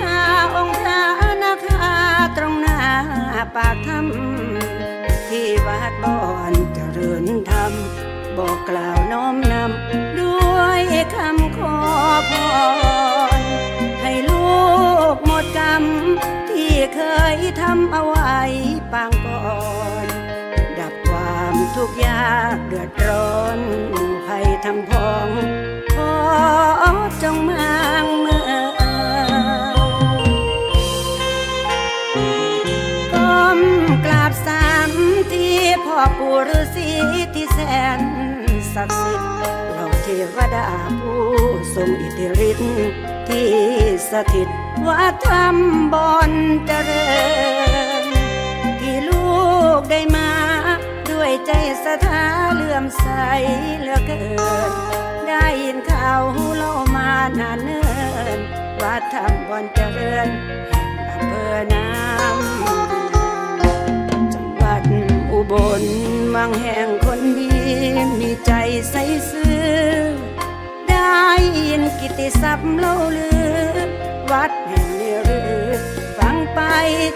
ทาองค์พระนาคาตรงหน้าปากถ้ำที่วัดบ่อนเจริญธรรม บอกกล่าวน้อมนำด้วยคำขอพรให้ลูกหมดกรรม ที่เคยทำเอา ปู่ฤาษีที่แสนศักดิ์สิทธิ์เราเทวดาผู้ทรงอิทธิฤทธิ์ที่สถิตวัดธรรมบอนเจริญ ที่ลูกได้มา ด้วยใจศรัทธาเลื่อมใสเหลือเกิน ได้ยินข่าวเล่ามานานเนิ่นว่าทำบอนเจริญอำเภอน้ำ วังแห่งคนดี มีใจใสซื่อ ได้ยินกิตติศัพท์เล่าลือ วัดแห่งนี้หรือฟังไป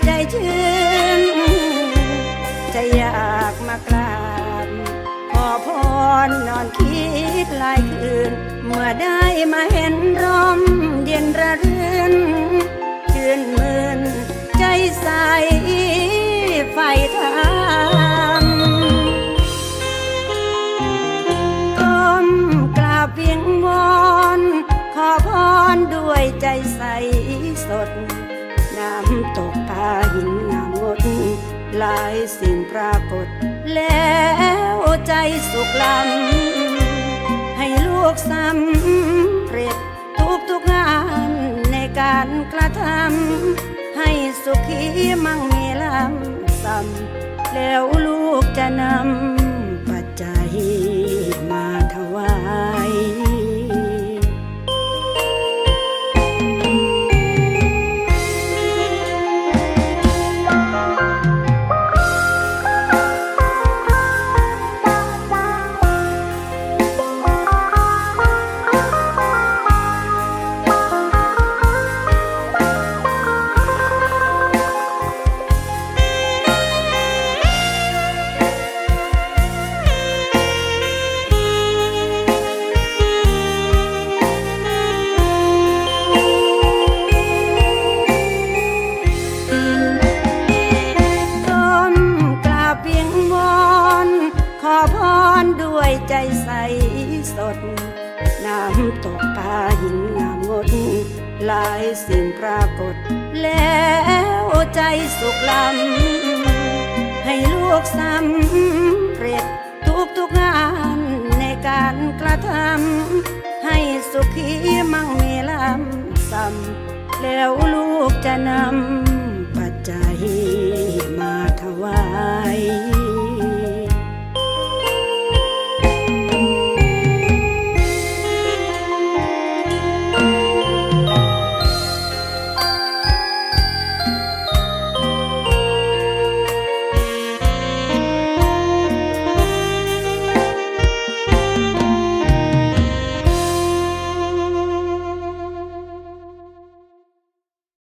ใจชื่น จะอยากมากราบขอพรนอนคิดหลายคืน เมื่อได้มาเห็นร่มเย็นระรื่ วยใจใสสด น้ำตกพาหินงามงดหลายสิ่งปรากฏ แล้วใจสุขลำให้ลูกสำเร็จทุกทุกงานในการกระทำให้สุขีมั่งมีลำซ้ำแล้วลูกจะนำ รด้วยใจใสสด น้ำตกปลาหินงามงดหลายสิ่งปรากฏ แล้วใจสุขลำให้ลูกสำเร็จทุกทุกงานในการกระทำให้สุขีมั่งมีลำซ้ำแล้วลูกจะนำปัจจัย